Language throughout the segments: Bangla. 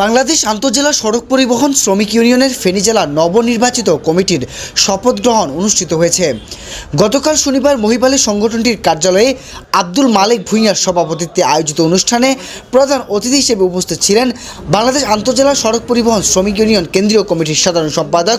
বাংলাদেশ আন্তঃজেলা সড়ক পরিবহন শ্রমিক ইউনিয়নের ফেনী জেলা নবনির্বাচিত কমিটির শপথ গ্রহণ অনুষ্ঠিত হয়েছে। গতকাল শনিবার মহিবালের সংগঠনটির কার্যালয়ে আব্দুল মালিক ভূঁইয়ার সভাপতিত্বে আয়োজিত অনুষ্ঠানে প্রধান অতিথি হিসেবে উপস্থিত ছিলেন বাংলাদেশ আন্তঃজেলা সড়ক পরিবহন শ্রমিক ইউনিয়ন কেন্দ্রীয় কমিটির সাধারণ সম্পাদক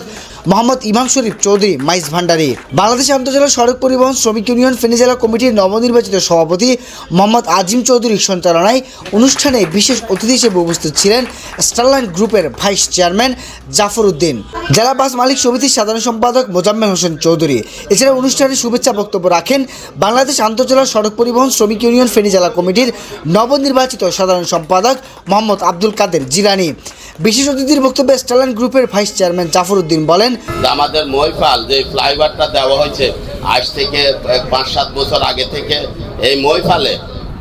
মোহাম্মদ ইমাম শরীফ চৌধুরী মাইস ভান্ডারী। বাংলাদেশ আন্তঃজেলা সড়ক পরিবহন শ্রমিক ইউনিয়ন ফেনী জেলা কমিটির নবনির্বাচিত সভাপতি মোহাম্মদ আজিম চৌধুরীর সঞ্চালনায় অনুষ্ঠানে বিশেষ অতিথি হিসেবে উপস্থিত ছিলেন স্টারলাইন গ্রুপের ভাইস চেয়ারম্যান জাফর উদ্দিন। জেলা বাস মালিক সমিতির সাধারণ সম্পাদক মোজাম্মেল হোসেন চৌধুরী। এছাড়া অনুষ্ঠানে শুভেচ্ছা বক্তব্য রাখেন বাংলাদেশ আন্তঃজেলা সড়ক পরিবহন শ্রমিক ইউনিয়ন ফেনী জেলা কমিটির নবনির্বাচিত সাধারণ সম্পাদক মোহাম্মদ আব্দুল কাদের জিলানি। বিশেষ অতিথির বক্তব্যে স্টারলাইন গ্রুপের ভাইস চেয়ারম্যান জাফর উদ্দিন বলেন, আমাদের মহিফাল যে ফ্লাইওভারটা দেওয়া হয়েছে, আজ থেকে পাঁচ সাত বছর আগে থেকে, এই মহিফালে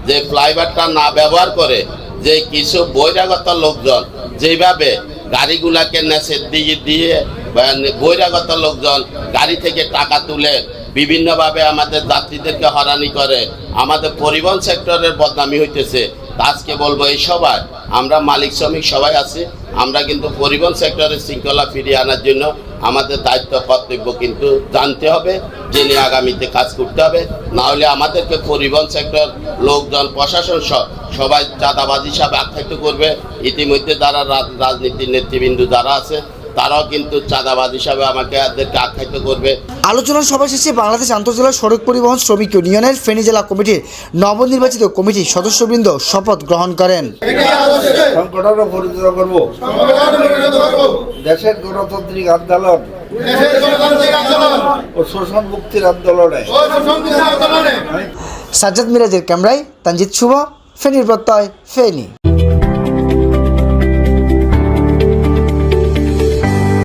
যে ফ্লাইওভারটা না ব্যবহার করে যে কিছু বৈরাগত লোকজন যেভাবে গাড়িগুলাকে নেশে দিয়ে দিয়ে, বা বহিরাগত লোকজন গাড়ি থেকে টাকা তুলে বিভিন্নভাবে আমাদের যাত্রীদেরকে হরানি করে, আমাদের পরিবহন সেক্টরের বদনামি হইতেছে। আজকে বলব এই সবাই আমরা মালিক, শ্রমিক সবাই আছি। আমরা কিন্তু পরিবহন সেক্টরের শৃঙ্খলা ফিরিয়ে আনার জন্য আমাদের দায়িত্ব, কর্তব্য কিন্তু জানতে হবে, জেনে আগামীতে কাজ করতে হবে। না হলে আমাদেরকে পরিবহন সেক্টর, লোকজন, প্রশাসন সব সবাই চাঁদাবাজি হিসাবে আখ্যায়িত করবে। ইতিমধ্যে যারা রাজ- রাজনীতির নেতৃবৃন্দ যারা আছে তারাও কিন্তু চাঁদাবাদ হিসাবে আমাকে আখ্যায়িত করবে। আলোচনা সভা শেষে বাংলাদেশ আন্তঃজেলা সড়ক পরিবহন শ্রমিক ইউনিয়নের ফেনী জেলা কমিটির নবনির্বাচিত কমিটির সদস্যবৃন্দ শপথ গ্রহণ করেন। দেশের গণতান্ত্রিক আন্দোলন ও শোষণ মুক্তির আন্দোলনে। সাজ্জাদ মিরাজের ক্যামেরায় তানজিৎ শুভ ফেনীর প্রত্যয় ফেনী।